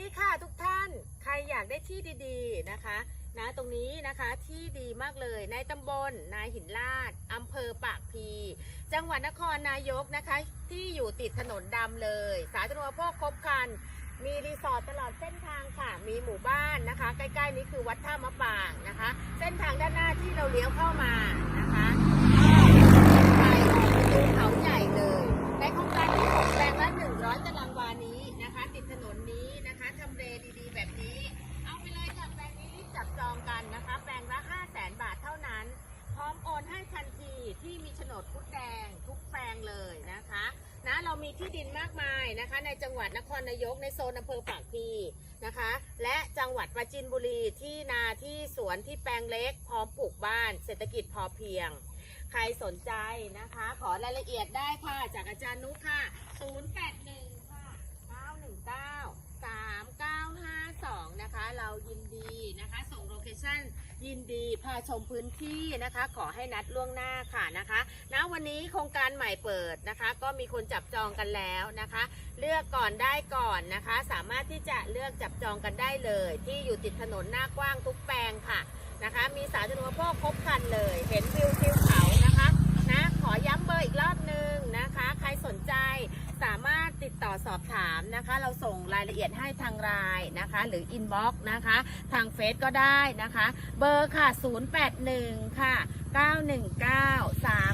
ดีค่ะทุกท่าน ใครอยากได้ที่ดีๆนะคะนะตรงนี้นะคะที่ดีมากเลยในตำบลนายหินลาดอำเภอปากพี จังหวัดนครนายกนะคะ ที่อยู่ติดถนนดำเลย สาธารณูปโภคครบครัน มีรีสอร์ทตลอดเส้นทางค่ะ มีหมู่บ้านนะคะ ใกล้ๆนี้คือวัดท่ามะปางนะคะ เส้นทางด้านหน้าที่เราเลี้ยวเข้ามานะคะไปออกไปดูเขาใหญ่เลย ในโครงการที่6แปลงละ100ตารางวานี้นะคะ ติดถนนนี้ นะคะทำเลดีๆ แบบนี้ เอาไปเลยค่ะแปลงนี้รีบจับจองกันนะคะ แปลงละ5 0 0แสนบาทเท่านั้น พร้อมโอนให้ทันทีที่มีโฉนดพุดแดงทุกแปลงเลยนะคะนะเรามีที่ดินมากมายนะคะ ในจังหวัดนครนายกในโซนอำเภอปากพีนะคะ และจังหวัดปราจีนบุรีที่นาที่สวนที่แปลงเล็ก พร้อมปลูกบ้าน เศรษฐกิจพอเพียง ใครสนใจนะคะ ขอรายละเอียดได้ค่ะ จากอาจารย์นุกค่ะ 081 ค่ะ 919 3952 นะคะ เรายินดีนะคะ ส่งโล เคชั่นยินดีพาชมพื้นที่นะคะ ขอให้นัดล่วงหน้าค่ะนะคะณวันนี้โครงการใหม่เปิดนะคะ ก็มีคนจับจองกันแล้วนะคะ เลือกก่อนได้ก่อนนะคะ สามารถที่จะเลือกจับจองกันได้เลย ที่อยู่ติดถนนหน้ากว้างทุกแปลงค่ะนะคะ มีสาธารณูปโภคครบครันเลย สอบถามนะคะ เราส่งรายละเอียดให้ทางไลน์นะคะ หรืออินบ็อกซ์นะคะ ทางเฟซก็ได้นะคะ เบอร์ค่ะ 081 ค่ะ 9193